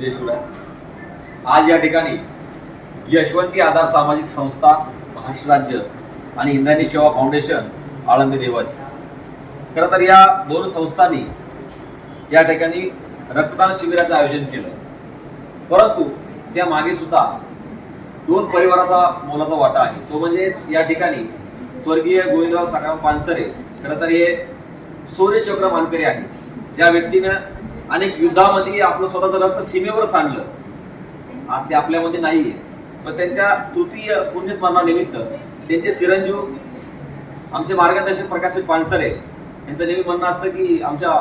जय शिवराय. आज या ठिकाणी यशवंती आधार सामाजिक संस्था महाराष्ट्र राज्य आणि इंद्रायणी सेवा फाउंडेशन आळंदी देवाची. खरं तर या दोन संस्थांनी या ठिकाणी रक्तदान शिबिराचं आयोजन केलं. परंतु त्या मागे सुद्धा दोन परिवाराचा मोलाचा वाटा आहे. तो म्हणजे या ठिकाणी स्वर्गीय गोविंदराव साकाराम पानसरे खरं तर हे सूर्यचक्र मानकरी आहे ज्या व्यक्तीनं अनेक युद्धामध्ये आपलं स्वतःचं रक्त सीमेवर सांडलं आज ते आपल्यामध्ये नाहीये. पण त्यांच्या तृतीय पुण्यस्मरणानिमित्त त्यांचे चिरंजीव आमचे मार्गदर्शक प्रकाश पानसरे यांचं नेहमी म्हणणं असतं की आमच्या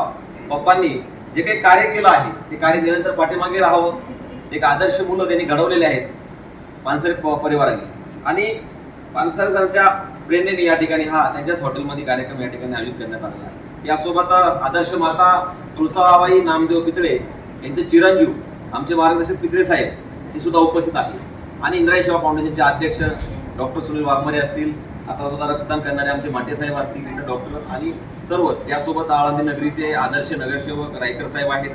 पप्पांनी जे काही कार्य केलं आहे ते कार्य निरंतर पाठीमागे राहावं. एक आदर्श मुलं त्यांनी घडवलेले आहेत पानसरे परिवाराने. आणि पानसरे सरच्या प्रेरणेने या ठिकाणी हा त्यांच्याच हॉटेलमध्ये कार्यक्रम या ठिकाणी आयोजित करण्यात आलेला आहे. यासोबत आदर्श माता तुळसाबाई नामदेव पितळे यांचे चिरंजीव आमचे मार्गदर्शक पितळे साहेब हे सुद्धा उपस्थित आहेत. आणि इंद्राय सेवा फाउंडेशनचे अध्यक्ष डॉक्टर सुनील वाघमारे असतील आता सुद्धा रक्तदान करणारे आमचे माटे साहेब असतील इथं डॉक्टर आणि सर्वच. यासोबत आळंदी नगरीचे आदर्श नगरसेवक रायकर साहेब आहेत.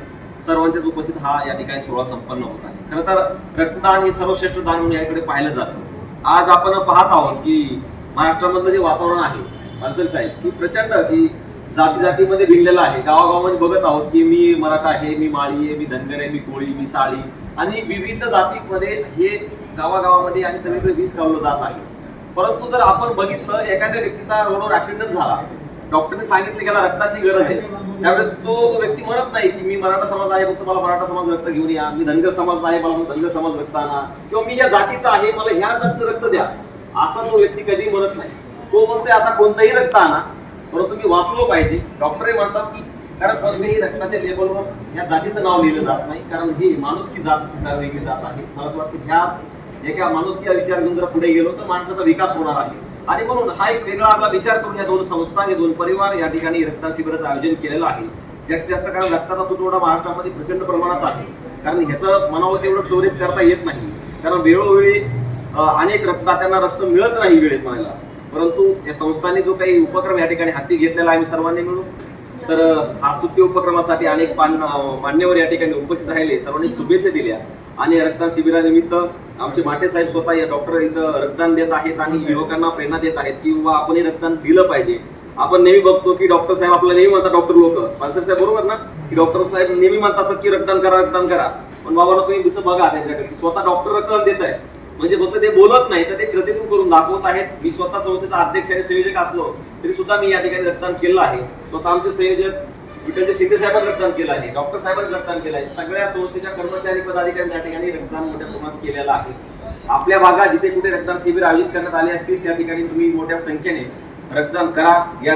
सर्वांच्याच उपस्थित हा या ठिकाणी सोहळा संपन्न होत आहे. खरं तर रक्तदान हे सर्वश्रेष्ठ दान म्हणून याकडे पाहिलं जातं. आज आपण पाहत आहोत की महाराष्ट्रामधलं जे वातावरण आहे मानसल साहेब की प्रचंड की जाती जातीमध्ये भिनलेलं आहे. गावागावामध्ये बघत आहोत की मी मराठा आहे मी माळी आहे मी धनगर आहे मी कोळी मी साळी आणि विविध जातीमध्ये हे गावागावामध्ये आणि सगळीकडे वीस गावलं जात आहे. परंतु जर आपण बघितलं एखाद्या व्यक्तीचा रोडवर ऍक्सिडेंट झाला डॉक्टरने सांगितलं की रक्ताची गरज आहे. त्यावेळेस तो व्यक्ती म्हणत नाही की मी मराठा समाज आहे फक्त मला मराठा समाज रक्त घेऊन या मी धनगर समाज आहे मला धनगर समाज रक्त आणा किंवा मी या जातीचा आहे मला ह्या जातीचं रक्त द्या असा तो व्यक्ती कधी म्हणत नाही. तो म्हणतोय आता कोणतंही रक्त आणा. परंतु मी वाचलो पाहिजे. डॉक्टरही म्हणतात की कारण कोणत्याही रक्ताच्या लेबलवर ह्या जातीचं नाव लिहिलं जात नाही. कारण ही माणुसकी जात वेगळी जात आहे. मला असं वाटतं ह्याच एका माणुसकी विचार घेऊन जर पुढे गेलो तर माणसाचा विकास होणार आहे. आणि म्हणून हा एक वेगळा आपला विचार करून या दोन संस्था हे दोन परिवार या ठिकाणी रक्तदान शिबिराचं आयोजन केलेलं आहे. जास्तीत जास्त कारण रक्ताचा तुटवडा महाराष्ट्रामध्ये प्रचंड प्रमाणात आहे. कारण ह्याचं मनावर तेवढं चोरीत करता येत नाही. कारण वेळोवेळी अनेक अनेक रक्तदात्यांना रक्त मिळत नाही वेळेत म्हणायला. परंतु या संस्थांनी जो काही उपक्रम या ठिकाणी हाती घेतलेला आहे आम्ही सर्वांनी मिळून तर हा स्तुत्य उपक्रमासाठी अनेक मान्यवर या ठिकाणी उपस्थित राहिले सर्वांनी शुभेच्छा दिल्या. आणि रक्तदान शिबिरानिमित्त आमचे माटे साहेब स्वतः या डॉक्टर इथं रक्तदान देत आहेत आणि युवकांना प्रेरणा देत आहेत की बाबा आपणही रक्तदान दिलं पाहिजे. आपण नेहमी बघतो की डॉक्टर साहेब आपल्याला नेहमी म्हणतात डॉक्टर लोक. पानसर साहेब बरोबर ना? की डॉक्टर साहेब नेहमी म्हणतात की रक्तदान करा रक्तदान करा. पण बाबाला तुम्ही बघा त्यांच्याकडे स्वतः डॉक्टर रक्तदान देत आहे म्हणजे फक्त ते बोलत नाही तर ते कृतीतून करून दाखवत आहेत. मी स्वतः संस्थेचा अध्यक्ष आणि संयोजक असलो तरी सुद्धा मी या ठिकाणी रक्तदान केलं आहे. स्वतः आमचे संयोजक विठ्ठलचे शिंदे साहेबांनी रक्तदान केलं आहे. डॉक्टर साहेबांनी रक्तदान केलं आहे. सगळ्या संस्थेच्या कर्मचारी पदाधिकारी या ठिकाणी रक्तदान मोठ्या प्रमाणात केलेलं आहे. आपल्या भागात जिथे कुठे रक्तदान शिबिर आयोजित करण्यात आले असतील त्या ठिकाणी तुम्ही मोठ्या संख्येने रक्तदान करा. या